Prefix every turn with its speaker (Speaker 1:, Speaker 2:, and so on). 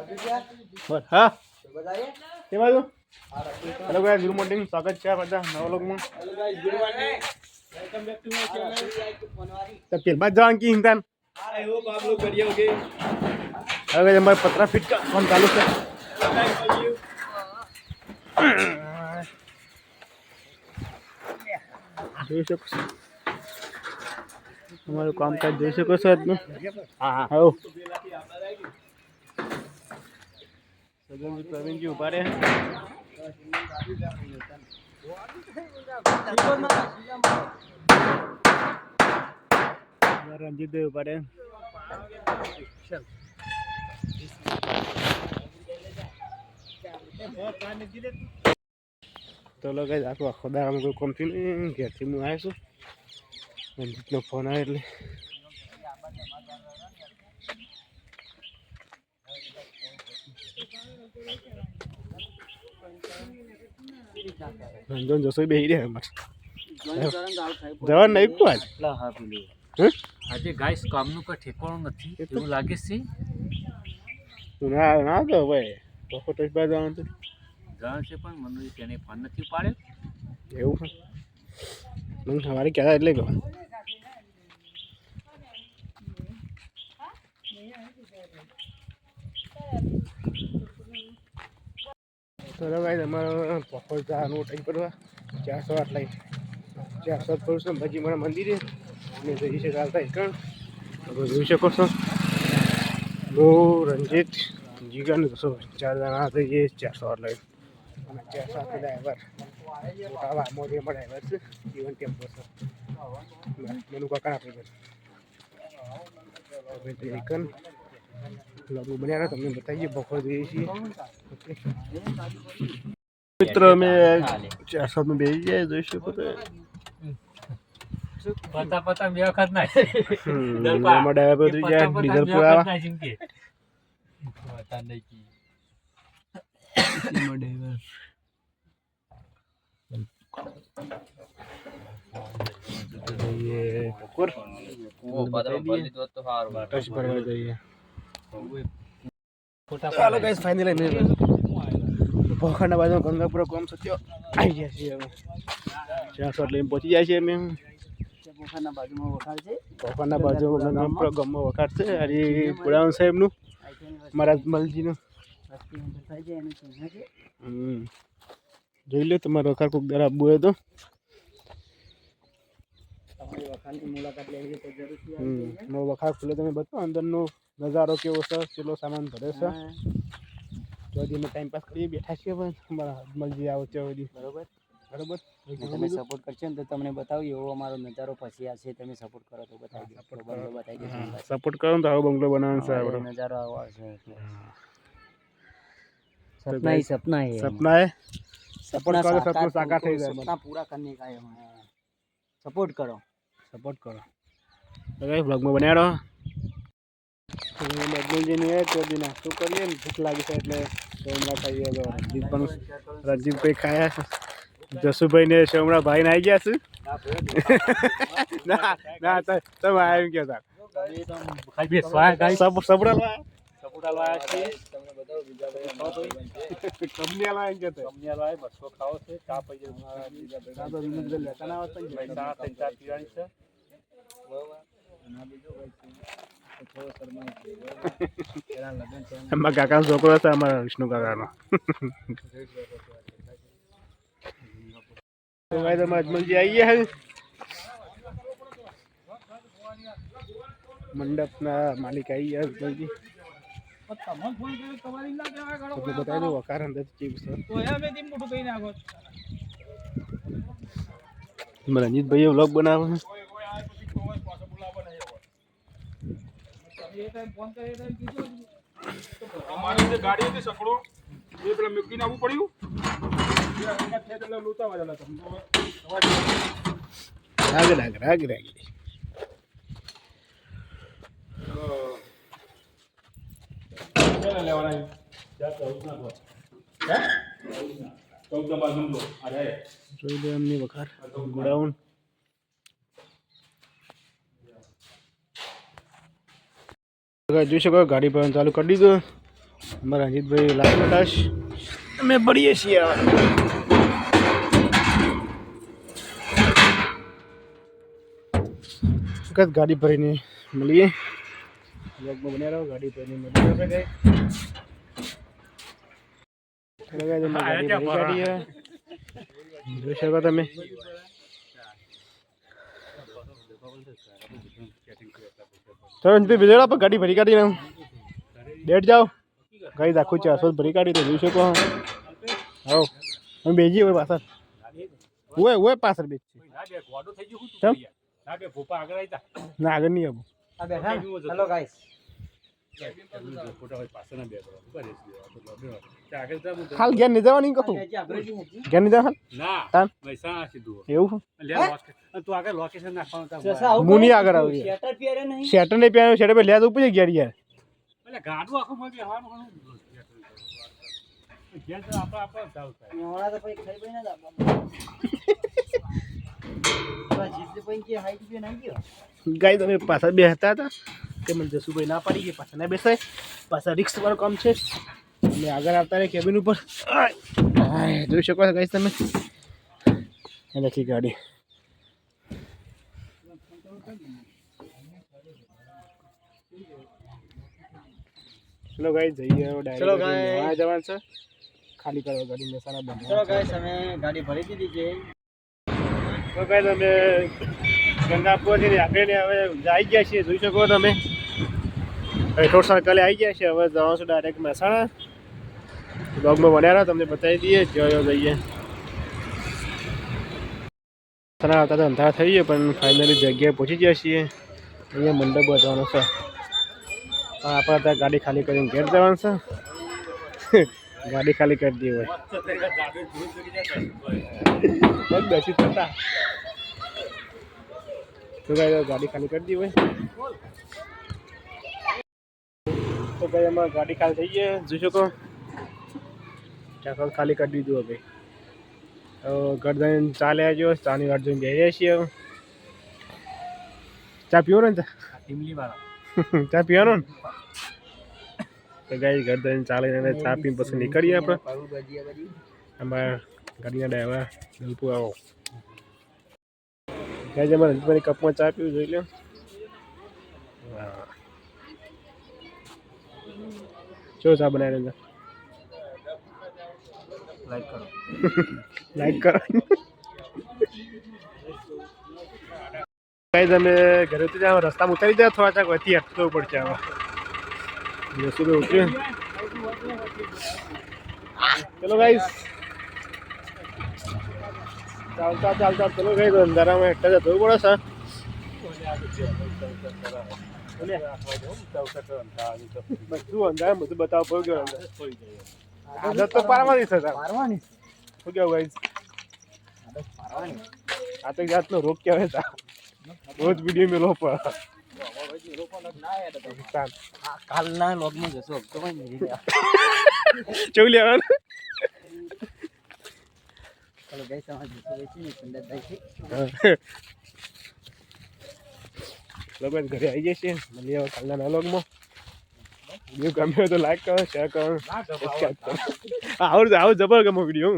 Speaker 1: બસ, હા? એ બાજુ hello guys good morning સ્વાગત છે બધા નવા લોકમાં તો બાદ જવાનું કી હિંતાન હવે અમારે પતરા ફિટ ફોન ચાલુ છે. જોઈ શકો છો. અમારું કામકાજ જોઈ શકો છો આજનું. હા, હો. સગનજી પ્રવીણજી ઊભા રહે રણજીતભાઈ ઊભા રહે તો લોકો આખું આખો દાડામાં કોઈ કોમથી નહીં, ઘેરથી હું આવ્યો છું. રંજીતનો ફોન આવ્યો એટલે. રંજન જોશો બેહી રહ્યા અમારે જવાનું નહીં કોણ હે
Speaker 2: આજે ગાઈસ કામનું કોઈ ઠેકાણું નથી એવું લાગે છે?
Speaker 1: ના ના તો ભાઈ. બપોર ટચ બાદ જવાનું તો
Speaker 2: જાણ છે પણ મને તેને ફોન નથી પાડ્યો
Speaker 1: એવું પણ મને સવારે કહેતા એટલે કહો તો ભાઈ તમારો બપોર જવાનું ટાઈમ કરવા ચારસો આઠ લઈ ચારસો આઠ પડશે ભજી મારા મંદિરે અને જઈ છે ચાલતા એકણ જોઈ શકો છો. હું રંજીત જીગાને દસો ચાર જણા જઈએ ચારસો આઠ લાઈન. અને ચારસો આઠ ડ્રાઈવર મોટા વામોથી અમારા ડ્રાઈવર છે. જીવન ટેમ્પો છે. મનુ કાકા આપી દે હવે તે એકન લગુ બન્યા તમને બતાવીએ બપોર જઈએ છીએ. મિત્ર અમે ચારસો માં બેસી જાય જોઈ શકો તો
Speaker 2: પતા પતા બે વખત ના
Speaker 1: જાય ડીઝલ પુરાવા ડ્રાઈવર ચાલો ગાઈસ ફાઇનલી ભોખાના બાજુ ગંગાપુરા કોમ સત્યો આવી ગયા છીએ અમે. શોટ લઈને પહોંચી જાય છે અમે. ભોખાના બાજુ ગંગાપુરા ગામમાં વખાર છે હરી પુરાણ સાહેબનું મારા મલજીનું. જોઈ લો તમારો વખાર કોઈક દર આપવું હોય તો વખાર ખુલે તમે બતાવો અંદરનો नजारों के चिल्लो सामान भर तो दिन में टाइम पास कर बैठा के मर्ज़ी आओ चो दी
Speaker 3: बराबर? बराबर तुम सपोर्ट कर तक बताओ यो अमर नजारो फसी आ तुम सपोर्ट करो तो बता सपोर्ट हाँ, तो बंगलो बताई दी
Speaker 1: सपोर्ट करो तो आओ बंगलो बना हाँ, साहब
Speaker 3: नजारो
Speaker 1: आओ
Speaker 3: हाँ। सपना तो ही सपना है सपना है?
Speaker 1: सपोर्ट करो सपना
Speaker 3: साकार
Speaker 1: थे
Speaker 3: सपना पूरा करने का है सपोर्ट करो।
Speaker 1: सपोर्ट करो। तो गाइस व्लॉग में बने रहो। મજમૂલજીને એ તો બી નાસ્તો કરીએ ને ભૂખ લાગી છે એટલે શેવમડા ખાઈએ તો રણજીત પણ ખાયા જસુભાઈ ને શેવમડા ભાઈ ને આવી ગયા છે. ના ના તમે
Speaker 2: આવી ગયા
Speaker 1: હતા સબડા
Speaker 2: છે ખાવો છે ચા પૈસા. ત્રણ ચાર પીવાની છે
Speaker 1: એમાં કાકાનો છોકરો છે અમારા વિષ્ણુ કાકાનો. અજમલજી આવી ગયા મંડપના માલિક આવી ગયા અજમલજી તમને બતાવી દઉં વકાર અંદર ચીપ છે. એમાં રંજીતભાઈએ વ્લોગ બનાવ્યો
Speaker 4: અમારી જે ગાડી હતી સકડો એ પેલા મૂકીને આવવું પડ્યું.
Speaker 1: રાગ રાગ રાગ
Speaker 4: કેટલા લેવાના
Speaker 1: જોઈ લો એમની વખાર. ગોડાઉન જોઈ શકો ગાડી પર ચાલુ કરી દીધું. અમારા રંજીતભાઈ લાલ બતાશ અમે ભરીએ છીએ વખત ગાડી ભરીને મળીએ. વ્લોગમાં બન્યા રહો ગાડી ભરીને મળીએ. જોઈ શકો તમે. ચલો રંજીતભાઈ પર ગાડી ભરી કાઢીને બેઠ જાઓ. ગાડી આખું ચારસો ભરી કાઢી તો જોઈ શકો હો હું બેજી હોય પાછળ. હોય હોય પાછળ બેજ
Speaker 2: ના બે ગોડું થઈ ગયું
Speaker 1: ચમ?
Speaker 2: શું બે આગળ
Speaker 1: નહીં આવું?
Speaker 3: હેલો ગાઈસ
Speaker 1: ઘેર નહીં જવાની? કહું ઘેર નહીં જવા હાલ. એવું?
Speaker 2: તું આગળ લોકેશન નાખવાનું?
Speaker 1: આગળ
Speaker 3: શેટર પહેરે નહીં.
Speaker 1: શેટર નહીં શેટર પર ઘેર યાર.
Speaker 2: એટલે ગાડું આખું ઘણું તો આપણે આપણે થાય.
Speaker 3: તો પછી ખાઈ ગયો
Speaker 1: તમે પાછા બે હતા હતા કે મને જસુભાઈ ના પાડી ગઈ પાછા ના બેસાય? પાછા રિક્સ વાળું કામ છે. એટલે આગળ આવતા રહે કેબિન ઉપર. જોઈ શકો છો ગાઈસ તમે. લખી ગાડી. ચલો ગાઈ જઈએ
Speaker 3: ચલો
Speaker 1: ગાઈ જવાનું છે. ખાલી કરવા ગાડી મહેસાણા બંધ.
Speaker 3: ચલો ગાઈ અમે ગાડી ભરી દીધી છે.
Speaker 1: તો ગાઈ અમે ગંગાપુરથી આપણે હવે આવી ગયા છીએ જોઈ શકો તમે. હેઠોડ સર્કલે આવી ગયા છે હવે જવાનું છું ડાયરેક્ટ મહેસાણા બ્લોગમાં બન્યા તમને બતાવી દઈએ. જયો જઈએ મહેસાણા આવતા તો અંધારા થઈ ગયો, પણ ફાઇનલી જગ્યાએ પહોંચી ગયા છીએ. અહીંયા મંડપ બાંધવાનો છે. પણ આપણે ત્યાં ગાડી ખાલી કરીને ઘેર જવાનું છે. ગાડી ખાલી કરી દઈએ હોય. બસ થતા તો ભાઈ ગાડી ખાલી કરી દી હોય. તો ભાઈ, અમારે ગાડી ખાલી થઈ ગઈ. જોઈ શકો? ચાકલ ખાલી કરી દીધું હવે. તો ઘર જઈને ચા લેવા જો ચાની વાટ જોઈને બેસીએ છીએ. ચા પીવો ને? ચા
Speaker 2: ટીમલી વાળા.
Speaker 1: ચા પીવાનો ને? તો ગાઈ ઘર જઈને ચા લઈને ચા પીને પછી નીકળીએ આપણે. અમારા ગાડીના ડ્રાઈવર દિલપુ આવો ગાઈ અમારે હજી કપમાં ચા પીવું જોઈ લો ચો ચા બનાવી રહ્યા
Speaker 2: લાઈક કરો.
Speaker 1: લાઈક કરો. ગાઈઝ અમે ઘરેથી જાવ રસ્તામાં ઉતારી જાય થોડા ચાક વધી અટકવું પડશે જશું તો ઉતર્યું. ચલો ગાઈઝ ચાલતા ચાલતા ચલો ગાઈઝ અંધારામાં એકટા જતો પડે છે બધું અંધારા બધું બતાવવું પડ્યું અંદર. આદત તો પારવાની છે તાર.
Speaker 3: મારવાની
Speaker 1: શું કેવું ગાઈઝ
Speaker 3: આદત પારવાની
Speaker 1: આ તો જાતનો રોગ કહેવાય તા રોજ વીડિયો મેલો પર
Speaker 3: કાલના લોગમાં જશો. તો
Speaker 1: ચેવું લેવાનું?
Speaker 3: ચાલો ગાઈસ અમારે જશો વેચીને પંદર તારીખે
Speaker 1: ઘરે આવી જશે મળીએ કાલના નાલોગમાં વીડિયો ગમ્યો તો લાઈક કરો શેર કરો સબસ્ક્રાઈબ કરો આવું. આવું જબર ગમો વીડિયો